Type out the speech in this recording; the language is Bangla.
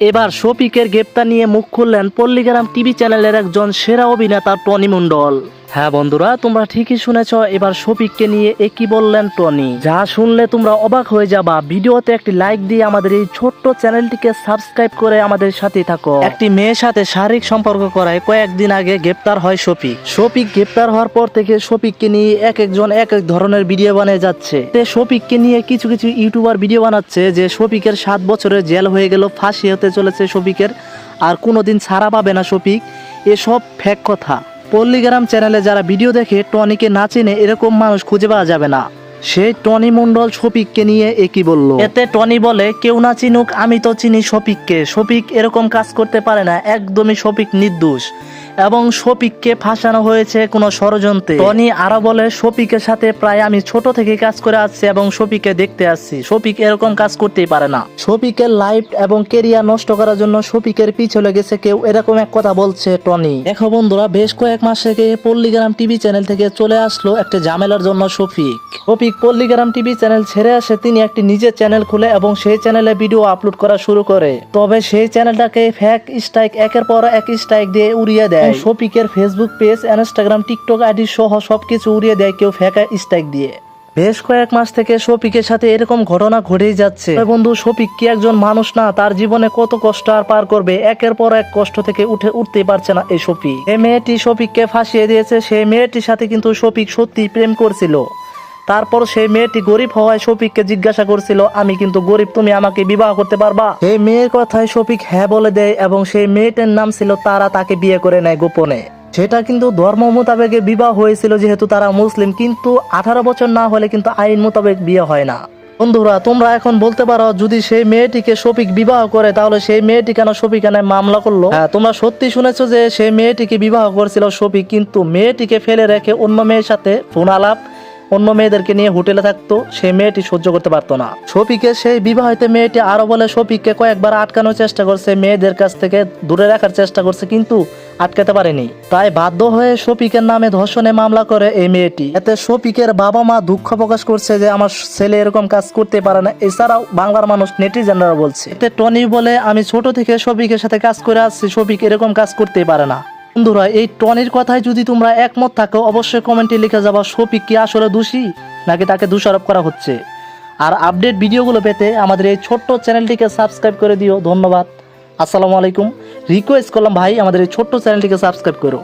এবার শফিকের গ্রেপ্তার নিয়ে মুখ খুললেন পল্লীগ্রাম টিভি চ্যানেলের একজন সেরা অভিনেতা টনি মণ্ডল। হ্যাঁ বন্ধুরা, তোমরা ঠিকই শুনেছ, এবার শফিককে নিয়ে একই বললেন টনি? যা শুনলে তোমরা অবাক হয়ে যাবা। ভিডিওতে একটি লাইক দিয়ে আমাদের এই ছোট্ট চ্যানেলটিকে সাবস্ক্রাইব করে আমাদের সাথে থাকো। একটি মেয়ের সাথে শারীরিক সম্পর্ক করায় কয়েকদিন আগে গ্রেপ্তার হয় শফিক। শফিক গ্রেপ্তার হওয়ার পর থেকে শফিককে নিয়ে এক একজন এক এক ধরনের ভিডিও বানিয়ে যাচ্ছে। তে শফিককে নিয়ে কিছু কিছু ইউটিউবার ভিডিও বানাচ্ছে যে শফিকের সাত বছরের জেল হয়ে গেল, ফাঁসি হতে চলেছে শফিকের, আর কোনোদিন ছাড়া পাবে না শফিক। এসব ফ্যাক কথা। পল্লীগ্রাম চ্যানেলে যারা ভিডিও দেখে টনিকে না চেনে, এরকম মানুষ খুঁজে পাওয়া যাবে না। সেই টনি মন্ডল শফিককে নিয়ে একই বলল? এতে টনি বলে, কেউ না চিনুক, আমি তো চিনি শফিককে। শফিক এরকম কাজ করতে পারে না, একদমই শফিক নির্দোষ। এবং শফিককে ফাঁসানো হয়েছে কোনো ষড়যন্ত্রে। টনি আরও বলে, শফিকের সাথে প্রায় আমি ছোট থেকে কাজ করে আসছি এবং শফিককে দেখতে আসছি। শফিক এরকম কাজ করতেই পারে না। শফিকের লাইফ এবং কেরিয়ার নষ্ট করার জন্য শফিকের পিছনে লেগেছে কেউ এরকম এক কথা বলছে টনি। দেখো বন্ধুরা, বেশ কয়েক মাস থেকে পল্লীগ্রাম টিভি চ্যানেল থেকে চলে আসলো একটা ঝামেলার জন্য শফিক। শফিক পল্লীগ্রাম টিভি চ্যানেল ছেড়ে আসে, তিনি একটি নিজের চ্যানেল খুলে এবং সেই চ্যানেলে ভিডিও আপলোড করা শুরু করে। তবে সেই চ্যানেলটাকে ফ্যাক স্ট্রাইক একের পর এক স্ট্রাইক দিয়ে উড়িয়ে দেয়। শফিকের Facebook page Instagram TikTok ID সহ সবকিছু উড়িয়ে দেয় কেউ ফেকা স্ট্রাইক দিয়ে। বেশ কয়েক মাস থেকে শফিকের সাথে এরকম ঘটনা ঘটেই যাচ্ছে। বন্ধু শফিক কি একজন মানুষ না, তার জীবনে কত কষ্ট আর পার করবে, একের পর এক কষ্ট থেকে উঠে উঠতে পারছে না এই শফিক। এই মেয়েটি শফিককে ফাঁসিয়ে দিয়েছে, সেই মেয়েটির সাথে কিন্তু শফিক সত্যি প্রেম করছিল। তারপর সেই মেয়েটি গরিব হওয়ায় শফিককে জিজ্ঞাসা করছিল, আমি কিন্তু গরিব, তুমি আমাকে বিবাহ করতে পারবা? সেই মেয়ের কথায় শফিক হ্যাঁ বলে দেয় এবং সেই মেয়েটার নাম ছিল তারা, তাকে বিয়ে করে নেয় গোপনে। সেটা কিন্তু ধর্ম মোতাবেকে বিবাহ হয়েছিল যেহেতু তারা মুসলিম, কিন্তু আঠারো বছর না হলে কিন্তু আইন মোতাবেক বিয়ে হয় না। বন্ধুরা, তোমরা এখন বলতে পারো, যদি সেই মেয়েটিকে শফিক বিবাহ করে, তাহলে সেই মেয়েটি কেন শফিক এনে মামলা করল? হ্যাঁ তোমরা সত্যি শুনেছো যে সেই মেয়েটিকে বিবাহ করেছিল শফিক, কিন্তু মেয়েটিকে ফেলে রেখে অন্য মেয়ের সাথে ফোন আলাপ অন্য মেয়েদেরকে নিয়ে হোটেলে থাকতো, সেই মেয়েটি সহ্য করতে পারতো না। শফিকের সেই বিবাহিত মেয়েটি আরও বলে, শফিককে কয়েকবার আটকানোর চেষ্টা করছে, মেয়েদের কাছ থেকে দূরে রাখার চেষ্টা করছে, কিন্তু আটকাতে পারেনি। তাই বাধ্য হয়ে শফিকের নামে ধর্ষণে মামলা করে এই মেয়েটি। এতে শফিকের বাবা মা দুঃখ প্রকাশ করছে যে, আমার ছেলে এরকম কাজ করতে পারে না। এছাড়াও বাংলার মানুষ নেটিজেনরা বলছে, এতে টনি বলে, আমি ছোট থেকে শফিকের সাথে কাজ করে আসছি, শফিক এরকম কাজ করতেই পারে না। বন্ধুরা, এই টনির কথায় যদি তোমরা একমত থাকো, অবশ্যই কমেন্টে লিখে যাবা, শফিক কি আসলে দোষী, নাকি তাকে দোষারোপ করা হচ্ছে। আর আপডেট ভিডিওগুলো পেতে আমাদের এই ছোট্ট চ্যানেলটিকে সাবস্ক্রাইব করে দিও। ধন্যবাদ। আসসালামু আলাইকুম। রিকোয়েস্ট করলাম, ভাই, আমাদের এই ছোট্ট চ্যানেলটিকে সাবস্ক্রাইব করো।